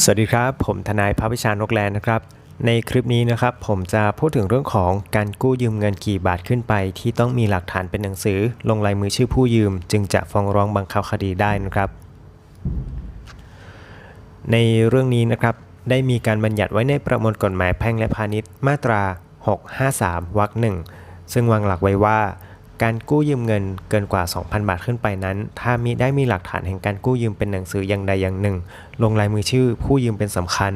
สวัสดีครับ ผมทนายภาพิชานกแลนนะครับ ในคลิปนี้นะครับผมจะพูดถึงเรื่องของการกู้ยืมเงินกี่บาทขึ้นไป ที่ต้องมีหลักฐานเป็นหนังสือ ลงลายมือชื่อผู้ยืม จึงจะฟ้องร้องบังคับคดีได้นะครับ ในเรื่องนี้นะครับได้มีการบัญญัติไว้ในประมวลกฎหมายแพ่งและพาณิชย์มาตรา 653วรรคหนึ่งซึ่งวางหลักไว้ว่า การกู้ยืมเงินเกินกว่า 2,000 บาทขึ้นไปนั้น ถ้ามีได้มีหลักฐานแห่งการกู้ยืมเป็นหนังสืออย่างใดอย่างหนึ่ง ลงลายมือชื่อผู้ยืมเป็นสำคัญ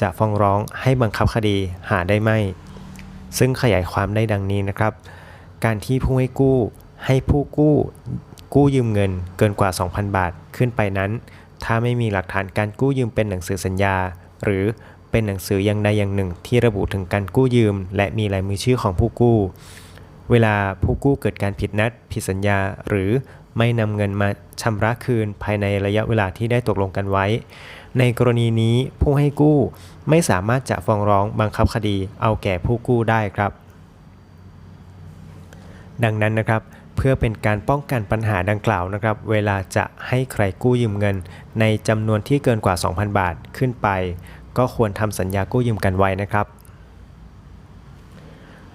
จะฟ้องร้องให้บังคับคดีหาได้ไม่ ซึ่งขยายความได้ดังนี้นะครับ การที่ผู้ให้กู้ให้ผู้กู้กู้ยืมเงินเกินกว่า 2,000 บาทขึ้นไปนั้น ถ้าไม่มีหลักฐานการกู้ยืมเป็นหนังสือสัญญา หรือเป็นหนังสืออย่างใดอย่างหนึ่ง ที่ระบุถึงการกู้ยืม และมีลายมือชื่อของผู้กู้ เวลาผู้กู้เกิดการผิดนัด ผิดสัญญา หรือไม่นำเงินมาชำระคืนภายในระยะเวลาที่ได้ตกลงกันไว้ ในกรณีนี้ผู้ให้กู้ไม่สามารถจะฟ้องร้องบังคับคดีเอาแก่ผู้กู้ได้ครับ ดังนั้นนะครับ เพื่อเป็นการป้องกันปัญหาดังกล่าวนะครับ เวลาจะให้ใครกู้ยืมเงิน ในจำนวนที่เกินกว่า 2,000 บาทขึ้นไป ก็ควรทำสัญญากู้ยืมกันไว้นะครับ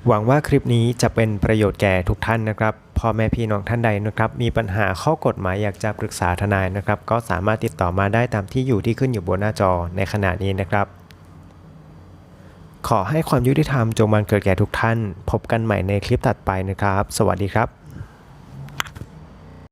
หวังว่าคลิปนี้จะเป็นประโยชน์แก่ทุกท่านนะครับพ่อแม่พี่น้องท่านใดนะครับ มีปัญหาข้อกฎหมายอยากจะปรึกษาทนายนะครับ ก็สามารถติดต่อมาได้ตามที่อยู่ที่ขึ้นอยู่บนหน้าจอในขณะนี้นะครับ ขอให้ความยุติธรรมจงบังเกิดแก่ทุกท่าน พบกันใหม่ในคลิปถัดไปนะครับ สวัสดีครับ